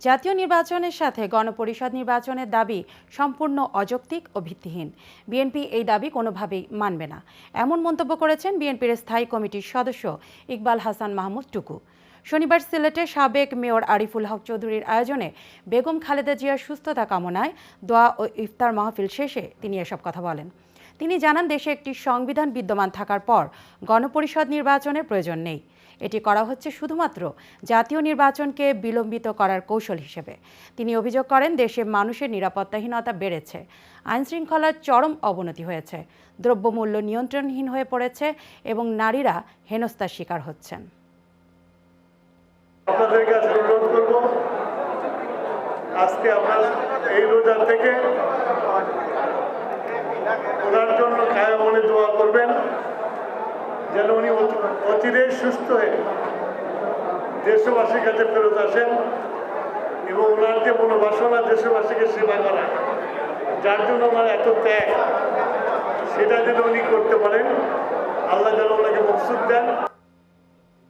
জাতীয় নির্বাচনের সাথে গণপরিষদ নির্বাচনের দাবি সম্পূর্ণ অযৌক্তিক ও ভিত্তিহীন। বিএনপি এই দাবি কোনোভাবেই মানবে না। এমন মন্তব্য করেছেন বিএনপির স্থায়ী কমিটির সদস্য ইকবাল হাসান মাহমুদ টুকু। শনিবার সিলেটে সাবেক মেয়র আরিফুল হক চৌধুরীর আয়োজনে বেগম খালেদা জিয়ার সুস্থতা কামনায় দোয়া ও ইফতার মাহফিল শেষে তিনি এসব কথা বলেন। তিনি জানান, দেশে একটি সংবিধান বিদ্যমান থাকার পর গণপরিষদ নির্বাচনের প্রয়োজন নেই। এটি করা হচ্ছে শুধুমাত্র জাতীয় নির্বাচনকে বিলম্বিত করার কৌশল হিসেবে। তিনি অভিযোগ করেন, দেশে মানুষের নিরাপত্তাহীনতা বেড়েছে, আইনশৃঙ্খলার চরম অবনতি হয়েছে, দ্রব্যমূল্য নিয়ন্ত্রণহীন হয়ে পড়েছে এবং নারীরা হেনস্থার শিকার হচ্ছেন। আজকে আপনার এই রোজা থেকে ওনার জন্য খায় মনে দোয়া করবেন, যেন উনি অচিরেই সুস্থ হয়ে দেশবাসীর কাছে ফেরত আসেন এবং ওনার যে মনোবাসনা দেশবাসীকে সেবা করা যার জন্য আমার এত ত্যাগ, সেটা যেন উনি করতে পারেন। আল্লাহ যেন ওনাকে মকসুদ দেন।